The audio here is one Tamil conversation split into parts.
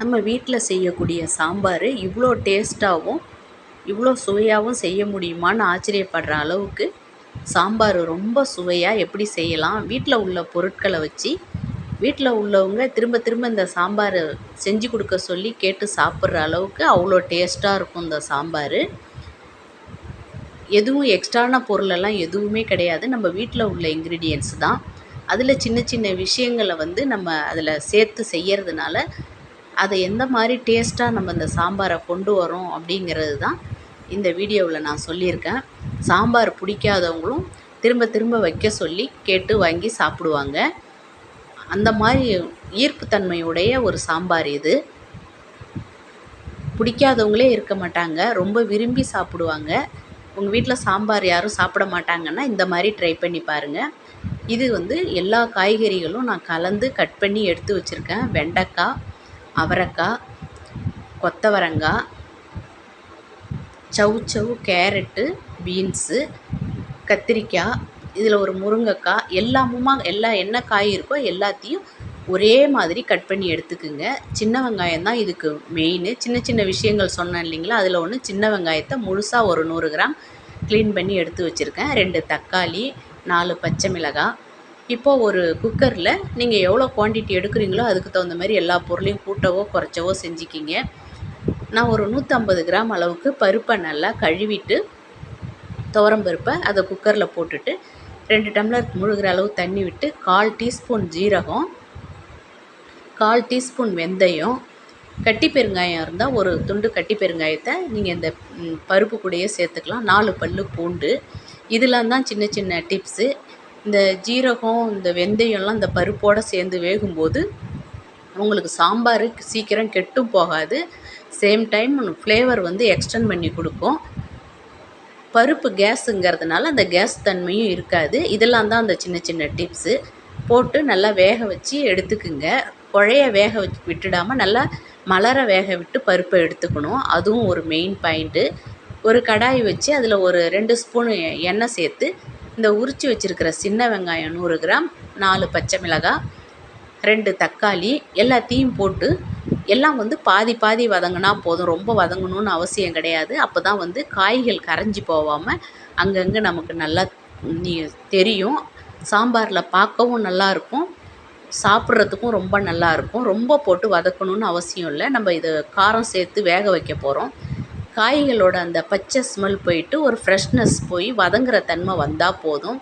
நம்ம வீட்டில் செய்யக்கூடிய சாம்பார் இவ்வளோ டேஸ்ட்டாகவும் இவ்வளோ சுவையாகவும் செய்ய முடியுமான்னு ஆச்சரியப்படுற அளவுக்கு சாம்பார் ரொம்ப சுவையாக எப்படி செய்யலாம் வீட்டில் உள்ள பொருட்களை வச்சு வீட்டில் உள்ளவங்க திரும்ப திரும்ப இந்த சாம்பார் செஞ்சு கொடுக்க சொல்லி கேட்டு சாப்பிட்ற அளவுக்கு அவ்வளோ டேஸ்ட்டாக இருக்கும் இந்த சாம்பார். எதுவும் எக்ஸ்ட்ரான பொருளெல்லாம் எதுவுமே கிடையாது. நம்ம வீட்டில் உள்ள இன்க்ரீடியன்ஸ் தான். அதில் சின்ன சின்ன விஷயங்களை வந்து நம்ம அதில் சேர்த்து செய்யறதுனால அதை எந்த மாதிரி டேஸ்ட்டாக நம்ம இந்த சாம்பாரை கொண்டு வரோம் அப்படிங்கிறது தான் இந்த வீடியோவில் நான் சொல்லியிருக்கேன். சாம்பார் பிடிக்காதவங்களும் திரும்ப திரும்ப வைக்க சொல்லி கேட்டு வாங்கி சாப்பிடுவாங்க. அந்த மாதிரி ஈர்ப்புத்தன்மையுடைய ஒரு சாம்பார் இது. பிடிக்காதவங்களே இருக்க மாட்டாங்க ரொம்ப விரும்பி சாப்பிடுவாங்க. உங்கள் வீட்டில் சாம்பார் யாரும் சாப்பிட மாட்டாங்கன்னா இந்த மாதிரி ட்ரை பண்ணி பாருங்கள் இது வந்து எல்லா காய்கறிகளும் நான் கலந்து கட் பண்ணி எடுத்து வச்சுருக்கேன். வெண்டைக்காய் அவரைக்காய் கொத்தவரங்காய் சௌசௌ கேரட்டு பீன்ஸு கத்திரிக்காய் இதில் ஒரு முருங்கைக்காய் எல்லாமுமா எல்லா என்ன காய் இருக்கோ எல்லாத்தையும் ஒரே மாதிரி கட் பண்ணி எடுத்துக்குங்க. சின்ன வெங்காயம் தான் இதுக்கு மெயின் சின்ன சின்ன விஷயங்கள் சொன்னேன் இல்லைங்களா? அதில் ஒன்று சின்ன வெங்காயத்தை முழுசாக ஒரு நூறு கிராம் க்ளீன் பண்ணி எடுத்து வச்சுருக்கேன். ரெண்டு தக்காளி நாலு பச்சை மிளகாய் இப்போது ஒரு குக்கரில் நீங்கள் எவ்வளோ குவான்டிட்டி எடுக்கிறீங்களோ அதுக்கு தகுந்த மாதிரி எல்லா பொருளையும் கூட்டவோ குறைச்சவோ செஞ்சுக்கிங்க. நான் ஒரு நூற்றம்பது கிராம் அளவுக்கு பருப்பை நல்லா கழுவிட்டு துவரம் பருப்பை அதை குக்கரில் போட்டுட்டு ரெண்டு டம்ளர் முழுகிற அளவு தண்ணி விட்டு கால் டீஸ்பூன் ஜீரகம் கால் டீஸ்பூன் வெந்தயம் கட்டி பெருங்காயம் இருந்தால் ஒரு துண்டு கட்டி பெருங்காயத்தை நீங்கள் இந்த பருப்பு கூடையே சேர்த்துக்கலாம். நாலு பல் பூண்டு. இதெல்லாம் தான் சின்ன சின்ன டிப்ஸு இந்த ஜீரகம் இந்த வெந்தயம்லாம் இந்த பருப்போடு சேர்ந்து வேகும்போது உங்களுக்கு சாம்பார் சீக்கிரம் கெட்டும் போகாது. சேம் டைம் ஃப்ளேவர் வந்து எக்ஸ்டெண்ட் பண்ணி கொடுக்கும். பருப்பு கேஸுங்கிறதுனால அந்த கேஸ் தன்மையும் இருக்காது. இதெல்லாம் தான் அந்த சின்ன சின்ன டிப்ஸு போட்டு நல்லா வேக வச்சு எடுத்துக்குங்க. குழைய வேக வச்சு விட்டுடாமல் நல்லா மலர வேக விட்டு பருப்பை எடுத்துக்கணும். அதுவும் ஒரு மெயின் பாயிண்ட்டு ஒரு கடாய் வச்சு அதில் ஒரு ரெண்டு ஸ்பூன் எண்ணெய் சேர்த்து இந்த உரித்து வச்சுருக்கிற சின்ன வெங்காயம் நூறு கிராம் நாலு பச்சை மிளகாய் ரெண்டு தக்காளி எல்லாத்தையும் போட்டு எல்லாம் வந்து பாதி பாதி வதங்கினா போதும். ரொம்ப வதங்கணும்னு அவசியம் கிடையாது. அப்போ தான் வந்து காய்கள் கரைஞ்சி போகாமல் அங்கங்கே நமக்கு நல்லா நீ தெரியும். சாம்பாரில் பார்க்கவும் நல்லாயிருக்கும் சாப்பிட்றதுக்கும் ரொம்ப நல்லாயிருக்கும் ரொம்ப போட்டு வதக்கணும்னு அவசியம் இல்லை. நம்ம இதை காரம் சேர்த்து வேக வைக்க போகிறோம் காய்களோட அந்த பச்சை ஸ்மெல் போயிட்டு ஒரு ஃப்ரெஷ்னஸ் போய் வதங்குற தன்மை வந்தால் போதும்.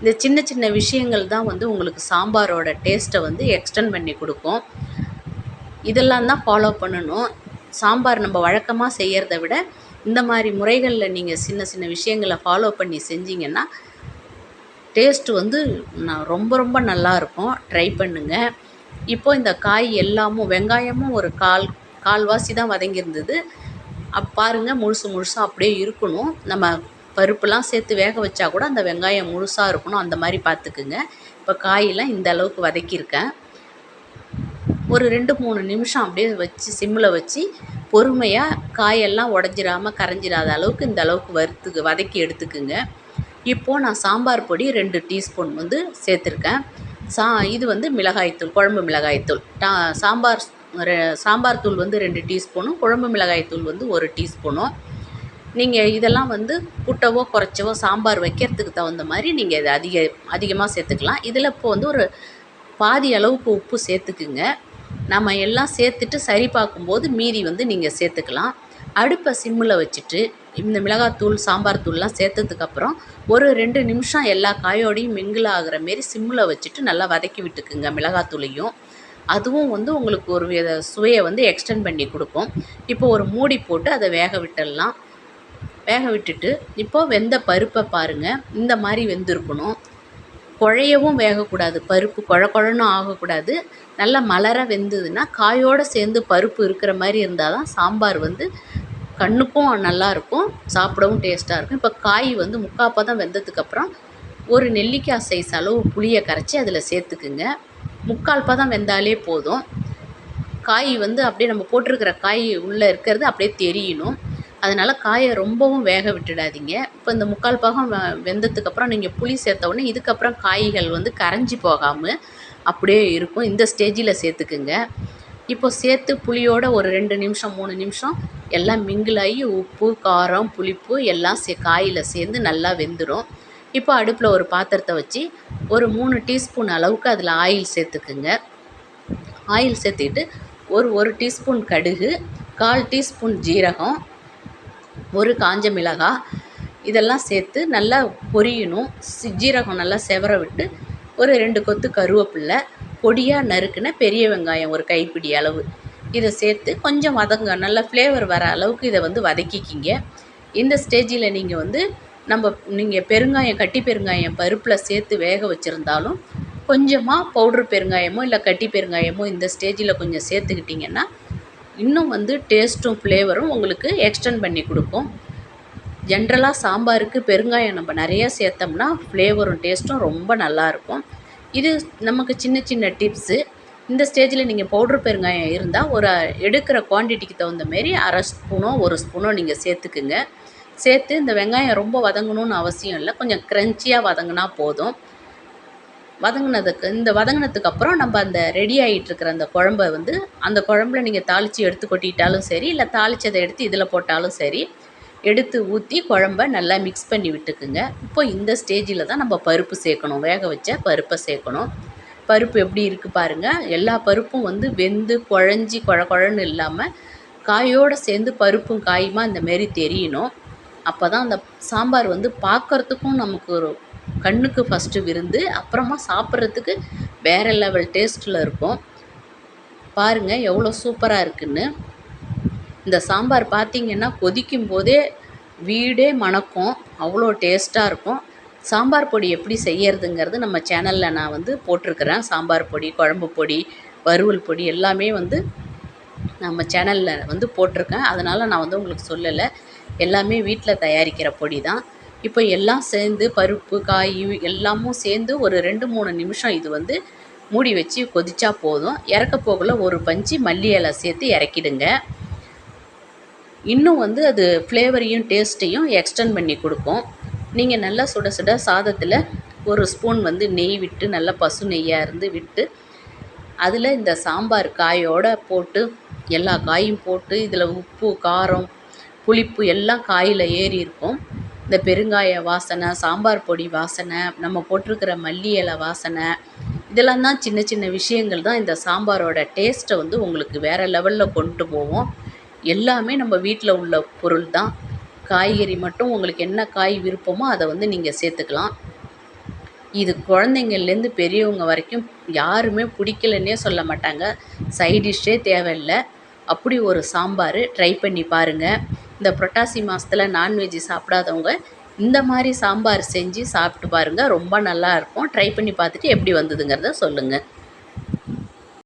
இந்த சின்ன சின்ன விஷயங்கள் தான் வந்து உங்களுக்கு சாம்பாரோட டேஸ்ட்டை வந்து எக்ஸ்டெண்ட் பண்ணி கொடுக்கும். இதெல்லாம் தான் ஃபாலோ பண்ணணும். சாம்பார் நம்ம வழக்கமாக செய்கிறத விட இந்த மாதிரி முறைகளில் நீங்கள் சின்ன சின்ன விஷயங்களை ஃபாலோ பண்ணி செஞ்சிங்கன்னா டேஸ்ட்டு வந்து நான் ரொம்ப ரொம்ப நல்லாயிருக்கும் ட்ரை பண்ணுங்கள் இப்போது இந்த காய் எல்லாமும் வெங்காயமும் ஒரு கால் கால்வாசி தான் வதங்கியிருந்தது. அப் பாருங்கள் முழுசு முழுசாக அப்படியே இருக்கணும். நம்ம பருப்புலாம் சேர்த்து வேக வச்சா கூட அந்த வெங்காயம் முழுசாக இருக்கணும். அந்த மாதிரி பார்த்துக்குங்க. இப்போ காயெல்லாம் இந்த அளவுக்கு வதக்கியிருக்கேன். ஒரு ரெண்டு மூணு நிமிஷம் அப்படியே வச்சு சிம்மில் வச்சு பொறுமையாக காயெல்லாம் உடஞ்சிராமல் கரைஞ்சிடாத அளவுக்கு இந்த அளவுக்கு வறுத்து வதக்கி எடுத்துக்குங்க. இப்போது நான் சாம்பார் பொடி ரெண்டு டீஸ்பூன் வந்து சேர்த்துருக்கேன். சா இது வந்து மிளகாய்த்தூள் குழம்பு மிளகாய்த்தூள். டா சாம்பார் சாம்பார் தூள் வந்து ரெண்டு டீஸ்பூனும் குழம்பு மிளகாய்த்தூள் வந்து ஒரு டீஸ்பூனும். நீங்கள் இதெல்லாம் வந்து கூட்டவோ குறைச்சவோ சாம்பார் வைக்கிறதுக்கு தகுந்த மாதிரி நீங்கள் இதை அதிக அதிகமாக சேர்த்துக்கலாம். இதில் இப்போ வந்து ஒரு பாதி அளவுக்கு உப்பு சேர்த்துக்குங்க. நம்ம எல்லாம் சேர்த்துட்டு சரி பார்க்கும்போது மீதி வந்து நீங்கள் சேர்த்துக்கலாம். அடுப்பை சிம்மில் வச்சுட்டு இந்த மிளகாத்தூள் சாம்பார் தூள்லாம் சேர்த்ததுக்கப்புறம் ஒரு ரெண்டு நிமிஷம் எல்லா காயோடையும் மிங்கிள் ஆகிற மாரி சிம்மில் வச்சுட்டு நல்லா வதக்கி விட்டுக்குங்க மிளகாத்தூளையும் அதுவும் வந்து உங்களுக்கு ஒரு வித சுவையை வந்து எக்ஸ்டெண்ட் பண்ணி கொடுக்கும். இப்போ ஒரு மூடி போட்டு அதை வேக விட்டுடலாம். வேக விட்டுட்டு இப்போது வெந்த பருப்பை பாருங்கள் இந்த மாதிரி வெந்திருக்கணும். குழையவும் வேகக்கூடாது. பருப்பு குழ குழன்னு ஆகக்கூடாது. நல்லா மலர வெந்ததுன்னா காயோடு சேர்ந்து பருப்பு இருக்கிற மாதிரி இருந்தால் தான் சாம்பார் வந்து கண்ணுக்கும் நல்லாயிருக்கும். சாப்பிடவும் டேஸ்ட்டாக இருக்கும். இப்போ காய் வந்து முக்காப்பாக தான் வெந்ததுக்கப்புறம் ஒரு நெல்லிக்காய் சைஸ் அளவு புளியை கரைச்சி அதில் சேர்த்துக்குங்க. முக்கால் பதம் வெந்தாலே போதும். காய் வந்து அப்படியே நம்ம போட்டிருக்கிற காய் உள்ளே இருக்கிறது அப்படியே தெரியணும். அதனால் காயை ரொம்பவும் வேக விட்டுடாதீங்க. இப்போ இந்த முக்கால் பாகம் வெந்ததுக்கப்புறம் நீங்கள் புளி சேர்த்த உடனே இதுக்கப்புறம் காய்கள் வந்து கரைஞ்சி போகாமல் அப்படியே இருக்கும். இந்த ஸ்டேஜில் சேர்த்துக்குங்க. இப்போ சேர்த்து புளியோட ஒரு ரெண்டு நிமிஷம் மூணு நிமிஷம் எல்லாம் மிங்கிள் ஆகி உப்பு காரம் புளிப்பு எல்லாம் சே காயில் சேர்ந்து நல்லா வெந்துடும் இப்போ அடுப்பில் ஒரு பாத்திரத்தை வச்சு ஒரு மூணு டீஸ்பூன் அளவுக்கு அதில் ஆயில் சேர்த்துக்குங்க. ஆயில் சேர்த்துக்கிட்டு ஒரு ஒரு டீஸ்பூன் கடுகு கால் டீஸ்பூன் ஜீரகம் ஒரு காஞ்ச மிளகாய் இதெல்லாம் சேர்த்து நல்லா பொரியணும். ஜீரகம் நல்லா செவர விட்டு ஒரு ரெண்டு கொத்து கருவேப்பில்லை பொடியாக நறுக்குன பெரிய வெங்காயம் ஒரு கைப்பிடி அளவு. இதை சேர்த்து கொஞ்சம் வதங்க நல்லா ஃப்ளேவர் வர அளவுக்கு இதை வந்து வதக்கிக்கிங்க. இந்த ஸ்டேஜில் நீங்கள் வந்து நம்ம நீங்கள் பெருங்காயம் கட்டி பெருங்காயம் பருப்பில் சேர்த்து வேக வச்சுருந்தாலும் கொஞ்சமாக பவுட்ரு பெருங்காயமோ இல்லை கட்டி பெருங்காயமோ இந்த ஸ்டேஜில் கொஞ்சம் சேர்த்துக்கிட்டிங்கன்னா இன்னும் வந்து டேஸ்ட்டும் ஃப்ளேவரும் உங்களுக்கு எக்ஸ்டெண்ட் பண்ணி கொடுக்கும். ஜென்ரலாக சாம்பாருக்கு பெருங்காயம் நம்ம நிறைய சேர்த்தோம்னா ஃப்ளேவரும் டேஸ்ட்டும் ரொம்ப நல்லாயிருக்கும் இது நமக்கு சின்ன சின்ன டிப்ஸு இந்த ஸ்டேஜில் நீங்கள் பவுட்ரு பெருங்காயம் இருந்தால் ஒரு எடுக்கிற குவான்டிட்டிக்கு தகுந்த மாரி அரை ஸ்பூனோ ஒரு ஸ்பூனோ நீங்கள் சேர்த்துக்குங்க. சேர்த்து இந்த வெங்காயம் ரொம்ப வதங்கணும்னு அவசியம் இல்லை. கொஞ்சம் க்ரன்ச்சியாக வதங்கினா போதும். வதங்கினதுக்கு இந்த வதங்கினதுக்கு அப்புறம் நம்ம அந்த ரெடி ஆகிட்டுருக்கிற அந்த குழம்ப வந்து அந்த குழம்புல நீங்கள் தாளித்து எடுத்து கொட்டிட்டாலும் சரி இல்லை தாளித்ததை எடுத்து இதில் போட்டாலும் சரி எடுத்து ஊற்றி குழம்ப நல்லா மிக்ஸ் பண்ணி விட்டுக்குங்க. இப்போ இந்த ஸ்டேஜில் தான் நம்ம பருப்பு சேர்க்கணும். வேக வச்ச பருப்பை சேர்க்கணும். பருப்பு எப்படி இருக்குது பாருங்கள் எல்லா பருப்பும் வந்து வெந்து குழஞ்சி குழ குழன்னு இல்லாமல் காயோடு சேர்ந்து பருப்பும் காயுமா இந்த மாரி தெரியணும். அப்போ தான் அந்த சாம்பார் வந்து பார்க்குறதுக்கும் நமக்கு ஒரு கண்ணுக்கு ஃபஸ்ட்டு விருந்து அப்புறமா சாப்பிட்றதுக்கு வேறு லெவல் டேஸ்ட்டில் இருக்கும். பாருங்கள் எவ்வளோ சூப்பராக இருக்குன்னு. இந்த சாம்பார் பார்த்திங்கன்னா கொதிக்கும் போதே வீடே மணக்கும். அவ்வளோ டேஸ்ட்டாக இருக்கும். சாம்பார் பொடி எப்படி செய்யறதுங்கிறது நம்ம சேனலில் நான் வந்து போட்டிருக்கிறேன். சாம்பார் பொடி குழம்பு பொடி வறுவல் பொடி எல்லாமே வந்து நம்ம சேனலில் வந்து போட்டிருக்கேன். அதனால் நான் வந்து உங்களுக்கு சொல்லலை. எல்லாமே வீட்டில் தயாரிக்கிற பொடி தான் இப்போ எல்லாம் சேர்ந்து பருப்பு காய் எல்லாமும் சேர்ந்து ஒரு ரெண்டு மூணு நிமிஷம் இது வந்து மூடி வச்சு கொதிச்சா போதும். இறக்க போகல ஒரு பஞ்சு மல்லி இலை சேர்த்து இறக்கிடுங்க. இன்னும் வந்து அது ஃப்ளேவரையும் டேஸ்ட்டையும் எக்ஸ்டெண்ட் பண்ணி கொடுக்கும். நீங்கள் நல்லா சுட சுட சாதத்தில் ஒரு ஸ்பூன் வந்து நெய் விட்டு நல்லா பசு நெய்யாக இருந்து விட்டு அதில் இந்த சாம்பார் காயோடு போட்டு எல்லா காயும் போட்டு இதில் உப்பு காரம் புளிப்பு எல்லாம் காயில் ஏறி இருக்கும். இந்த பெருங்காய வாசனை சாம்பார் பொடி வாசனை நம்ம போட்டிருக்கிற மல்லி இலை வாசனை இதெல்லாம் தான் சின்ன சின்ன விஷயங்கள் தான் இந்த சாம்பாரோட டேஸ்ட்டை வந்து உங்களுக்கு வேறு லெவலில் கொண்டு போவோம் எல்லாமே நம்ம வீட்டில் உள்ள பொருள் தான். காய்கறி மட்டும் உங்களுக்கு என்ன காய் விருப்பமோ அதை வந்து நீங்கள் சேர்த்துக்கலாம். இது குழந்தைங்கள்லேருந்து பெரியவங்க வரைக்கும் யாருமே பிடிக்கலன்னே சொல்ல மாட்டாங்க. சைடிஷ்ஷே தேவையில்லை. அப்படி ஒரு சாம்பார் ட்ரை பண்ணி பாருங்கள் இந்த புரட்டாசி மாதத்தில் நான்வெஜ்ஜு சாப்பிடாதவங்க இந்த மாதிரி சாம்பார் செஞ்சு சாப்பிட்டு பாருங்கள் ரொம்ப நல்லாயிருக்கும் ட்ரை பண்ணி பார்த்துட்டு எப்படி வந்ததுங்கிறத சொல்லுங்கள்